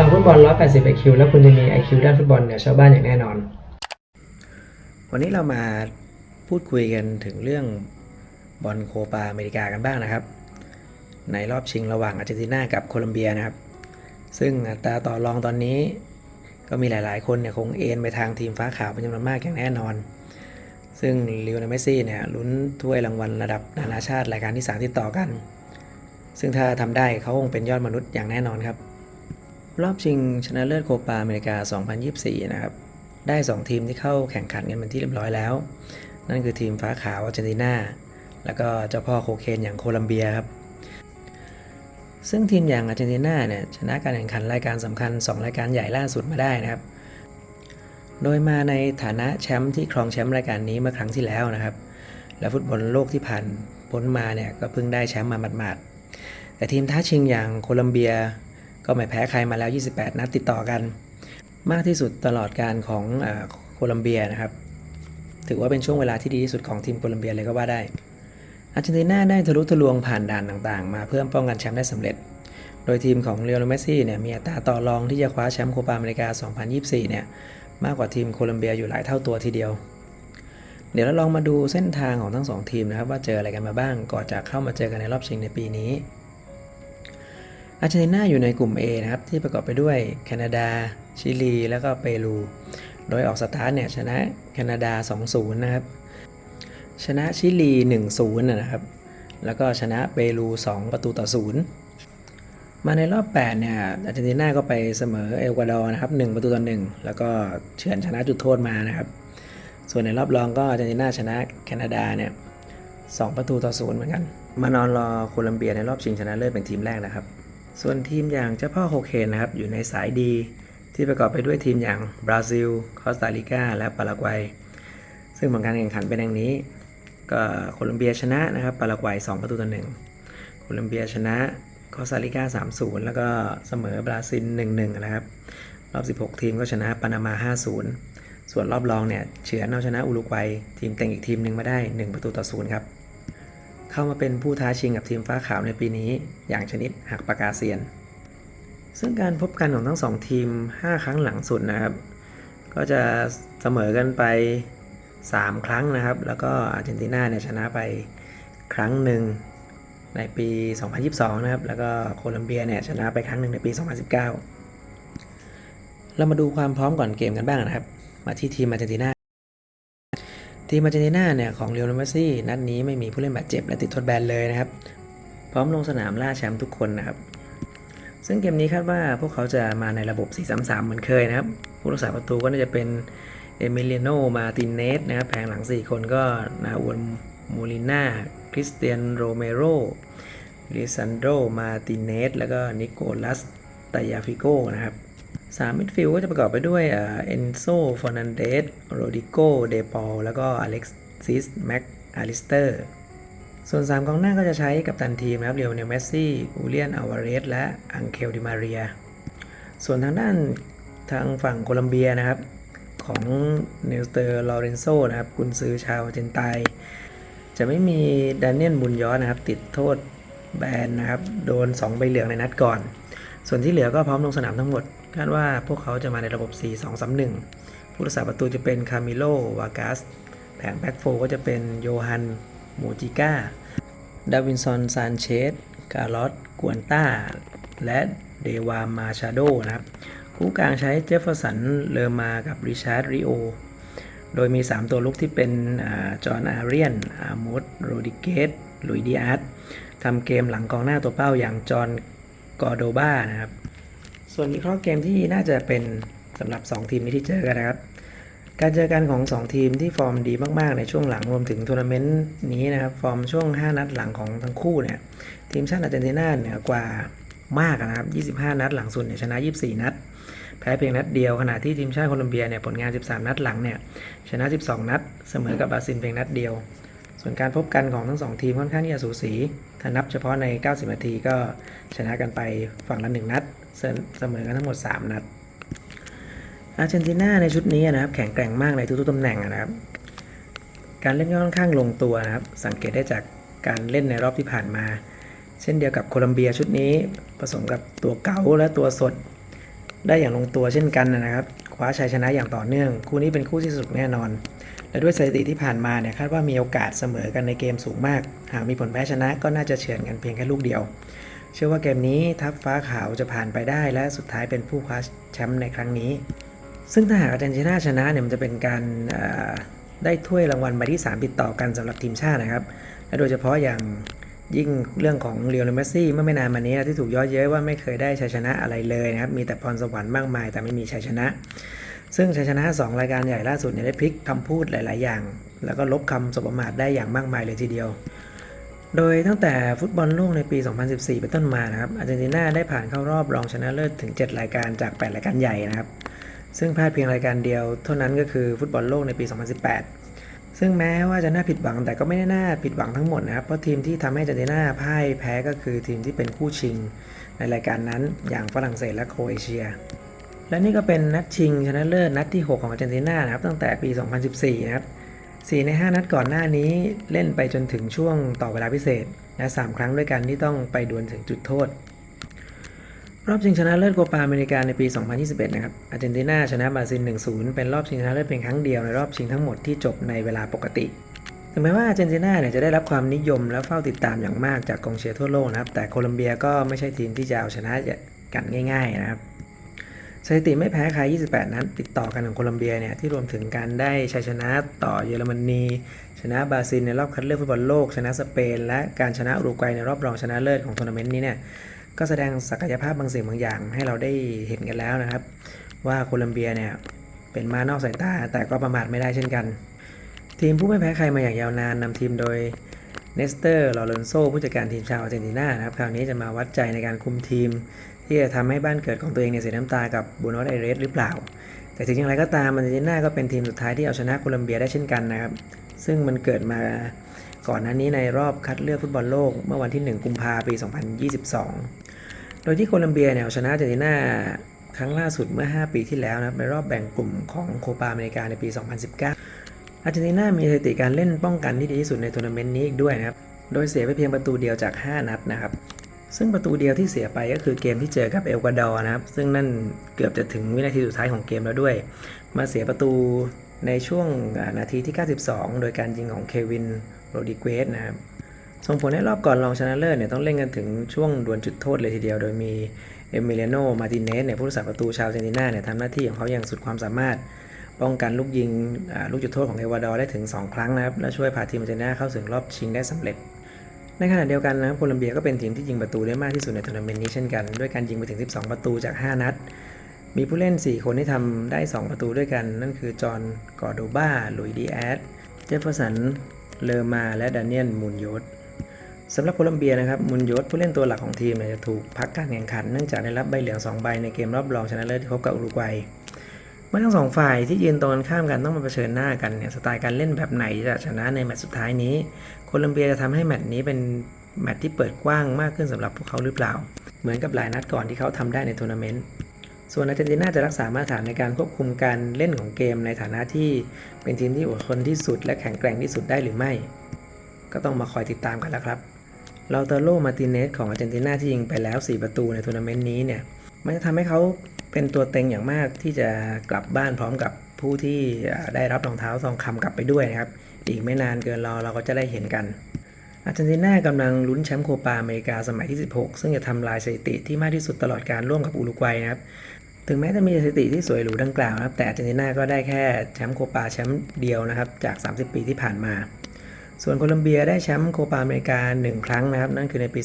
ฟังฟุตบอล 180 IQ แล้วคุณจะมี IQ ด้านฟุตบอลเหนือชาวบ้านอย่างแน่นอน วันนี้เรามาพูดคุยกันถึงเรื่องบอลโคปาอเมริกากันบ้างนะครับ ในรอบชิงระหว่างอาร์เจนตินากับโคลัมเบียนะครับ ซึ่งอัตราต่อรองตอนนี้ ก็มีหลายๆ คนเนี่ยคงเอ็นไปทางทีมฟ้าขาวเป็นจำนวนมากอย่างแน่นอน ซึ่งลิโอเนลเมสซี่เนี่ยลุ้นถ้วยรางวัลระดับนานาชาติรายการที่ 3 ติดต่อกัน ซึ่งถ้าทำได้เขาคงเป็นยอดมนุษย์อย่างแน่นอนครับ รอบชิงชนะเลิศโคปาอเมริกา 2024 นะครับ ได้ 2 ทีมที่เข้าแข่งขันกันเป็นที่เรียบร้อยแล้ว นั่นคือทีมฟ้าขาวอาร์เจนตินา แล้วก็เจ้าพ่อโคเคนอย่างโคลัมเบียครับ ซึ่งทีมอย่างอาร์เจนตินาเนี่ยชนะการแข่งขันรายการสำคัญ 2 รายการใหญ่ล่าสุดมาได้นะครับ โดยมาในฐานะแชมป์ที่ครองแชมป์รายการนี้เมื่อครั้งที่แล้วนะครับ และฟุตบอลโลกที่ผ่านพ้นมาเนี่ยก็เพิ่งได้แชมป์มาหมาดๆแต่ทีมท้าชิงอย่างโคลัมเบีย ก็ไม่แพ้ใครมาแล้ว 28 นัดติดต่อกัน มากที่สุดตลอดการของโคลัมเบียนะครับ ถือว่าเป็นช่วงเวลาที่ดีที่สุดของทีมโคลัมเบียเลยก็ว่าได้ อาร์เจนตินาได้ทะลุทะลวงผ่านด่านต่างๆ มาเพื่อป้องกันแชมป์ได้สำเร็จ โดยทีมของเรียลเมสซี่เนี่ยมีอัตราต่อรองที่จะคว้าแชมป์โคปาอเมริกา 2024 เนี่ยมากกว่าทีมโคลัมเบียอยู่หลายเท่าตัวทีเดียว เดี๋ยวเราลองมาดูเส้นทางของทั้งสองทีมนะครับว่าเจออะไรกันมาบ้างก่อนจะเข้ามาเจอกันในรอบชิงในปีนี้ อาร์เจนตินาอยู่ในกลุ่ม A นะครับ ที่ประกอบไปด้วยแคนาดา ชิลี แล้วก็เปรู โดยออกสตาร์ทเนี่ยชนะแคนาดา 2-0 นะครับ ชนะชิลี 1-0 นะนะครับ แล้วก็ชนะเปรู 2 ประตูต่อ 0 มาในรอบ 8 เนี่ย อาร์เจนตินาก็ไปเสมอเอลกวาดอร์นะครับ 1 ประตูต่อ 1 แล้วก็เฉือนชนะจุดโทษมานะครับ ส่วนในรอบรองก็อาร์เจนตินาชนะแคนาดาเนี่ย 2 ประตูต่อ 0 เหมือนกัน มานอนรอโคลัมเบียในรอบชิงชนะเลิศเป็นทีมแรกนะครับ ส่วนทีมอย่างเจ้าพ่อโคเคนนะครับอยู่ในสายดี ที่ประกอบไปด้วยทีมอย่างบราซิล คอสตาริกา และปารากวัย ซึ่งผลการแข่งขันเป็นดังนี้ ก็โคลอมเบียชนะนะครับปารากวัย 2 ประตูต่อ1โคลอมเบียชนะคอสตาริกา 3-0 แล้วก็เสมอบราซิล 1-1 นะครับ รอบ 16 ทีมก็ชนะปานามา 5-0 ส่วนรอบรองเนี่ยเฉือนเอาชนะอุรุกวัย ทีมเต็งอีกทีมหนึ่งมาได้ 1 ประตูต่อ 0 ครับ เข้ามาเป็นผู้ท้าชิงกับทีมฟ้าขาวในปีนี้ อย่างชนิดหักปากกาเซียน ซึ่งการพบกันของทั้งสองทีม 5 ครั้งหลังสุดนะครับ ก็จะเสมอกันไป 3 ครั้งนะครับ แล้วก็อาร์เจนตินาเนี่ยชนะไปครั้งหนึ่งในปี 2022 นะครับ แล้วก็โคลัมเบียเนี่ยชนะไปครั้งหนึ่งในปี 2019 เรามาดูความพร้อมก่อนเกมกันบ้างนะครับ มาที่ทีมอาร์เจนตินา ทีมอาร์เจนตินาเนี่ยของเรียวเมสซี่นัดนี้ไม่มีผู้เล่นบาดเจ็บและติดทดแบนเลยนะครับ พร้อมลงสนามล่าแชมป์ทุกคนนะครับ ซึ่งเกมนี้คาดว่าพวกเขาจะมาในระบบ 4-3-3 เหมือนเคยนะครับ ผู้รักษาประตูก็น่าจะเป็นเอมิเลียโนมาตินเนสนะครับแผงหลัง 4 คนก็นาอวนโมลิน่าคริสเตียนโรเมโรลิซันโดมาตินเนสแล้วก็นิโคลัสตายาฟิโกนะครับ สามมิดฟิลด์ก็จะประกอบไปด้วยเอ็นโซฟอร์นันเดสโรดิโกเดปอลแล้วก็อเล็กซิสแม็กอาริสเตอร์ส่วน 3 กองหน้าก็จะใช้กับตันทีมนะครับเรียวเนลเมสซี่อูเลียนอาวาเรสและอังเคลดิมาเรีย ส่วนทางด้านทางฝั่งโคลัมเบียนะครับ ของเนลสเตอร์ลอเรนโซนะครับกุนซือชาวเจนไตจะไม่มีดานเนียลบุนยอนะครับ ติดโทษแบนนะครับ โดน 2 ใบเหลืองในนัดก่อน ส่วนที่เหลือก็พร้อมลงสนามทั้งหมด คาดว่าพวกเขาจะมาในระบบ 4-2-3-1 ผู้รักษาประตูจะเป็นคามิโล วากัสแผงแบ็กโฟก็จะเป็นโยฮัน มูจิก้า ดาวินซอนซานเชส กาลอสกวนต้า และเดวามาชาโดนะครับ คู่กลางใช้เจฟเฟอร์สัน เลอมากับริชาร์ด ริโอ โดยมี 3 ตัวลุกที่เป็นจอห์น อาเรียน อาร์มดโรดิเกสลุยดิอาร์ตทำเกมหลังกองหน้าตัวเป้าอย่างจอห์น กอโดบานะครับ ส่วนวิเคราะห์เกมที่น่าจะเป็นสำหรับ 2 ทีมนี้ที่เจอกันนะครับ การเจอกันของ 2 ทีมที่ฟอร์มดีมากๆ ในช่วงหลังรวมถึงทัวร์นาเมนต์นี้นะครับ ฟอร์มช่วง 5 นัดหลังของทั้งคู่เนี่ย ทีมชาติอาร์เจนตินาเหนือกว่ามากนะครับ 25 นัดหลังสุดเนี่ยชนะ 24 นัด แพ้เพียงนัดเดียวขณะที่ทีมชาติโคลอมเบียเนี่ยผลงาน 13 นัดหลังเนี่ยชนะ 12 นัด เสมอกับบราซิลเพียงนัดเดียว ส่วนการพบกันของทั้ง2ทีมค่อนข้างที่จะสูสี ถ้านับเฉพาะใน 90 นาทีก็ชนะกันไปฝั่งละ 1 นัด เสมอกันทั้งหมด 3 นัด อาร์เจนตินาในชุดนี้นะครับ แข็งแกร่งมากในทุกๆตำแหน่งนะครับ การเล่นก็ค่อนข้างลงตัวนะครับ สังเกตได้จากการเล่นในรอบที่ผ่านมา เช่นเดียวกับโคลัมเบียชุดนี้ผสมกับตัวเก๋าและตัวสด ได้อย่างลงตัวเช่นกันนะครับ คว้าชัยชนะอย่างต่อเนื่อง คู่นี้เป็นคู่ที่สนุกแน่นอน และด้วยสถิติที่ผ่านมาเนี่ยคาดว่ามีโอกาสเสมอกันในเกมสูงมาก หากมีผลแพ้ชนะก็น่าจะเฉือนกันเพียงแค่ลูกเดียว เชื่อว่าเกมนี้ทัพฟ้าขาวจะผ่านไปได้และสุดท้ายเป็นผู้คว้าแชมป์ในครั้งนี้ ซึ่งถ้าหากอาร์เจนตินาชนะเนี่ยมันจะเป็นการได้ถ้วยรางวัลใบที่ 3 ติดต่อกันสำหรับทีมชาตินะครับ และโดยเฉพาะอย่างยิ่งเรื่องของเรียลเมสซี่เมื่อไม่นานมานี้ที่ถูกย้อเย้ยว่าไม่เคยได้ชัยชนะอะไรเลยนะครับ มีแต่พรสวรรค์มากมาย แต่ไม่มีชัยชนะ ซึ่งชัยชนะ 2 รายการใหญ่ล่าสุดเนี่ยได้พลิกคำพูดหลาย ๆ อย่าง แล้วก็ลบคำสบประมาทได้อย่างมากมายเลยทีเดียว โดยตั้งแต่ฟุตบอลโลกในปี 2014 เป็นต้นมานะครับอาร์เจนตินาได้ผ่านเข้ารอบรองชนะเลิศถึง 7 รายการจาก 8 รายการใหญ่นะครับ ซึ่งพลาดเพียงรายการเดียวเท่านั้นก็คือฟุตบอลโลกในปี 2018 ซึ่งแม้ว่าจะน่าผิดหวังแต่ก็ไม่ได้น่าผิดหวังทั้งหมดนะครับเพราะทีมที่ทำให้อาร์เจนตินาพ่ายแพ้ก็คือทีมที่เป็นคู่ชิง ในรายการนั้นอย่างฝรั่งเศสและโครเอเชีย และนี่ก็เป็นนัดชิงชนะเลิศนัดที่ 6 ของอาร์เจนตินานะครับตั้งแต่ปี 2014 นะครับ 4 ใน 5 นัดก่อนหน้านี้เล่นไปจนถึงช่วงต่อเวลาพิเศษ และ 3 ครั้งด้วยกันที่ต้องไปดวลถึงจุดโทษ รอบชิงชนะเลิศโคปาอเมริกาในปี 2021 นะครับอาร์เจนตินาชนะบราซิล 1-0 เป็นรอบชิงชนะเลิศเพียงครั้งเดียวในรอบชิงทั้งหมดที่จบในเวลาปกติถึงแม้ว่าอาร์เจนตินาเนี่ยจะได้รับความนิยมและเฝ้าติดตามอย่างมากจากกองเชียร์ทั่วโลกนะครับ แต่โคลอมเบียก็ไม่ใช่ทีมที่จะเอาชนะกันง่าย ๆ นะครับ สถิติไม่แพ้ใคร 28 นัดติดต่อกันของโคลอมเบียเนี่ยที่รวมถึงการได้ชัยชนะต่อเยอรมนี ชนะบราซิลในรอบคัดเลือกฟุตบอลโลก ชนะสเปน และการชนะอุรุกวัยในรอบรองชนะเลิศของทัวร์นาเมนต์นี้เนี่ยก็แสดงศักยภาพบางสิ่งบางอย่างให้เราได้เห็นกันแล้วนะครับ ว่าโคลอมเบียเนี่ยเป็นมานอกสายตาแต่ก็ประมาทไม่ได้เช่นกัน ทีมผู้ไม่แพ้ใครมาอย่างยาวนานนำทีมโดยเนสเตอร์ ลอเรนโซผู้จัดการทีมชาวอาร์เจนตินานะครับ คราวนี้จะมาวัดใจในการคุมทีม ที่จะทำให้บ้านเกิดของตัวเองเนี่ยเสียน้ำตากับบูโนสไอเรสหรือเปล่า แต่ถึงอย่างไรก็ตามอาร์เจนตินาก็เป็นทีมสุดท้ายที่เอาชนะโคลอมเบียได้เช่นกันนะครับ ซึ่งมันเกิดมาก่อนหน้านี้ในรอบคัดเลือกฟุตบอลโลกเมื่อวันที่ 1 กุมภาพันธ์ปี 2022 โดยที่โคลอมเบียเนี่ยเอาชนะอาร์เจนตินาครั้งล่าสุดเมื่อ 5 ปีที่แล้วนะครับในรอบแบ่งกลุ่มของโคปาอเมริกาในปี 2019 อาร์เจนตินามีสถิติการเล่นป้องกันที่ดีที่สุดในทัวร์นาเมนต์นี้อีกด้วยนะครับ โดยเสียไปเพียงประตูเดียวจาก 5 นัดนะครับ ซึ่งประตูเดียวที่เสียไปก็คือเกมที่เจอกับเอลกวาดอร์นะครับ ซึ่งนั่นเกือบจะถึงวินาทีสุดท้ายของเกมแล้วด้วย มาเสียประตูในช่วงนาทีที่ 92 โดยการยิงของเควินโรดิเกสนะครับส่งผลให้รอบก่อนรองชนะเลิศเนี่ยต้องเล่นกันถึงช่วงดวลจุดโทษเลยทีเดียว โดยมีเอมิเลียโน มาติเนสเนี่ยผู้รักษาประตูชาวเจนตินาเนี่ยทำหน้าที่ของเขาอย่างสุดความสามารถ ป้องกันลูกยิงลูกจุดโทษของเอลกวาดอร์ได้ถึง 2 ครั้งนะครับ และช่วยพาทีมเจนตินาเข้าถึงรอบชิงได้สำเร็จ ในขณะเดียวกันนะครับโคลอมเบียก็เป็นทีมที่ยิงประตูได้มากที่สุดในทัวร์นาเมนต์นี้เช่นกัน ด้วยการยิงไปถึง 12 ประตูจาก 5 นัด มีผู้เล่น 4 คนที่ทำได้ 2 ประตูด้วยกัน นั่นคือ จอห์น กอร์โดบาลุยดีแอสเจฟเฟอร์สัน เลอมาและดานิเอลมุนโยสสำหรับโคลอมเบียนะครับมุนโยสผู้เล่นตัวหลักของทีมจะถูกพักการแข่งขันเนื่องจากได้รับใบเหลือง2ใบในเกมรอบรองชนะเลิศที่พบกับอุรุกวัย เมื่อทั้งสองฝ่ายที่ยืนตรงกันข้ามกันต้องมาเผชิญหน้ากันเนี่ยสไตล์การเล่นแบบไหนจะชนะในแมตช์สุดท้ายนี้ โคลอมเบียจะทำให้แมตช์นี้เป็นแมตช์ที่เปิดกว้างมากขึ้นสำหรับพวกเขาหรือเปล่า เหมือนกับหลายนัดก่อนที่เขาทำได้ในทัวร์นาเมนต์ส่วนอาร์เจนตินาจะรักษามาตรฐานในการควบคุมการเล่นของเกมในฐานะที่เป็นทีมที่อดทนที่สุด และแข็งแกร่งที่สุดได้หรือไม่ ก็ต้องมาคอยติดตามกันแล้วครับลาเตโรมาติเนสของอาร์เจนตินาที่ยิงไปแล้ว 4 ประตูในทัวร์นาเมนต์นี้เนี่ยมันจะทำให้เขา เป็นตัวเต็งอย่างมากที่จะกลับบ้านพร้อมกับผู้ที่ได้รับรองเท้าทองคำกลับไปด้วยนะครับ อีกไม่นานเกินรอเราก็จะได้เห็นกัน อาร์เจนตินากำลังลุ้นแชมป์โคปาอเมริกาสมัยที่ 16 ซึ่งจะทำลายสถิติที่มากที่สุดตลอดการร่วมกับอุรุกวัยนะครับ ถึงแม้จะมีสถิติที่สวยหรูดังกล่าวนะครับ แต่อาร์เจนตินาก็ได้แค่แชมป์โคปาแชมป์เดียวนะครับจาก 30 ปีที่ผ่านมาส่วนโคลอมเบียได้แชมป์โคปาอเมริกา1ครั้งนะครับ นั่นคือในปี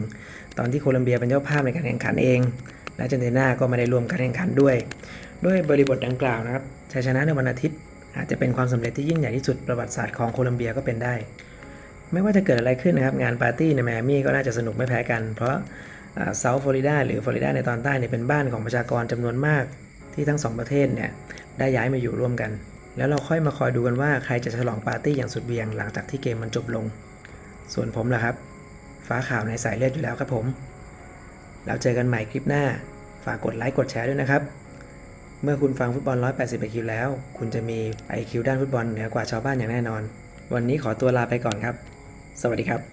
2001 ตอนที่โคลอมเบียเป็นเจ้าภาพในการแข่งขันเอง และเจนตินาก็ไม่ได้ร่วมการแข่งขันด้วย ด้วยบริบทดังกล่าวนะครับชัยชนะในวันอาทิตย์ อาจจะเป็นความสำเร็จที่ยิ่งใหญ่ที่สุดประวัติศาสตร์ของโคลอมเบียก็เป็นได้ ไม่ว่าจะเกิดอะไรขึ้นนะครับ งานปาร์ตี้ในแมมี่ก็น่าจะสนุกไม่แพ้กัน เพราะเซาท์ฟลอริดาหรือฟลอริดาในตอนใต้เนี่ยเป็นบ้านของประชากรจำนวนมากที่ทั้งสองประเทศเนี่ยได้ย้ายมาอยู่ร่วมกัน แล้วเราค่อยมาคอยดูกันว่าใครจะฉลองปาร์ตี้อย่างสุดเวียงหลังจากที่เกมมันจบลง ส่วนผมล่ะครับ ฟ้าข่าวในสายเลือดอยู่แล้วครับผมแล้วเจอกันใหม่คลิปหน้า ฝากกดไลค์กดแชร์ด้วยนะครับ เมื่อคุณฟังฟุตบอล 180 IQ แล้ว คุณจะมี IQ ด้านฟุตบอลเหนือกว่าชาวบ้านอย่างแน่นอน วันนี้ขอตัวลาไปก่อนครับ สวัสดีครับ